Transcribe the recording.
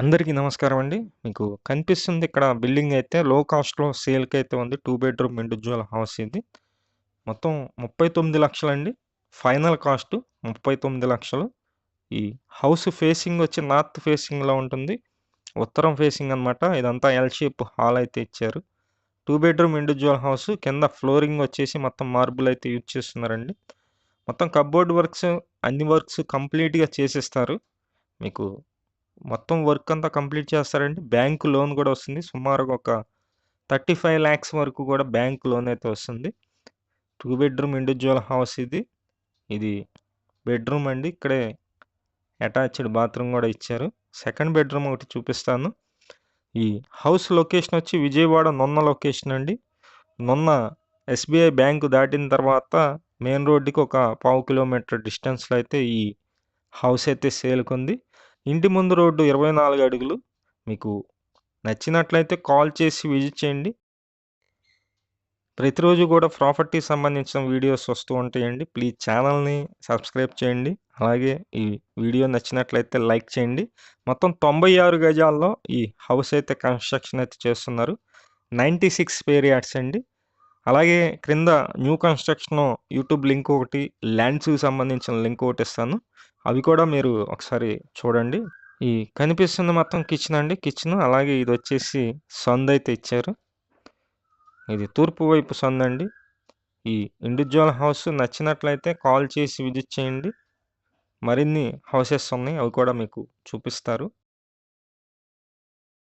అందరికీ నమస్కారం అండి. మీకు కనిపిస్తుంది ఇక్కడ బిల్డింగ్ అయితే లో కాస్ట్‌లో సేల్‌కైతే ఉంది. టూ బెడ్‌రూమ్ ఇండివిజువల్ హౌస్ ఇది. మొత్తం 39,00,000 అండి. ఫైనల్ కాస్ట్ 39,00,000 ఈ హౌస్ ఫేసింగ్ వచ్చి నార్త్ ఫేసింగ్‌లో ఉంటుంది. ఉత్తరం ఫేసింగ్ అనమాట. ఇదంతా ఎల్ షేప్ హాల్ అయితే ఇచ్చారు. టూ బెడ్‌రూమ్ ఇండివిజువల్ హౌస్ కింద ఫ్లోరింగ్ వచ్చేసి మొత్తం మార్బుల్ అయితే యూజ్ చేస్తున్నారండి. మొత్తం కప్‌బోర్డ్ వర్క్స్ అన్ని వర్క్స్ కంప్లీట్‌గా చేసిస్తారు. మీకు మొత్తం వర్క్ అంతా కంప్లీట్ చేస్తారండి. బ్యాంకు లోన్ కూడా వస్తుంది. సుమారుగా ఒక 35,00,000 వరకు కూడా బ్యాంక్ లోన్ అయితే వస్తుంది. టూ బెడ్‌రూమ్ ఇండివిజువల్ హౌస్ ఇది. ఇది బెడ్‌రూమ్ అండి. ఇక్కడే అటాచ్డ్ బాత్రూమ్ కూడా ఇచ్చారు. సెకండ్ బెడ్‌రూమ్ ఒకటి చూపిస్తాను. ఈ హౌస్ లొకేషన్ వచ్చి విజయవాడ నొన్న లొకేషన్ అండి. నొన్న ఎస్‌బీఐ బ్యాంకు దాటిన తర్వాత మెయిన్ రోడ్డుకి ఒక పావు కిలోమీటర్ డిస్టెన్స్‌లో అయితే ఈ హౌస్ అయితే సేల్‌కుంది. ఇంటి ముందు రోడ్డు 24 అడుగులు. మీకు నచ్చినట్లయితే కాల్ చేసి విజిట్ చేయండి. ప్రతిరోజు కూడా ప్రాపర్టీకి సంబంధించిన వీడియోస్ వస్తూ ఉంటాయండి. ప్లీజ్ ఛానల్‌ని సబ్స్క్రైబ్ చేయండి. అలాగే ఈ వీడియో నచ్చినట్లయితే లైక్ చేయండి. మొత్తం 96 గజాల్లో ఈ హౌస్ అయితే కన్‌స్ట్రక్షన్ అయితే చేస్తున్నారు. నైంటీ సిక్స్ పేరియాడ్స్ అండి. అలాగే క్రింద న్యూ కన్‌స్ట్రక్షన్ యూట్యూబ్ లింక్ ఒకటి, ల్యాండ్స్‌కి సంబంధించిన లింక్ ఒకటి ఇస్తాను. అవి కూడా మీరు ఒకసారి చూడండి. ఈ కనిపిస్తుంది మొత్తం కిచెన్ అండి. కిచెన్ అలాగే ఇది వచ్చేసి సంద్ అయితే ఇచ్చారు. ఇది తూర్పు వైపు సందండి. ఈ ఇండివిజువల్ హౌస్ నచ్చినట్లయితే కాల్ చేసి విజిట్ చేయండి. మరిన్ని హౌసెస్ ఉన్నాయి. అవి కూడా మీకు చూపిస్తారు.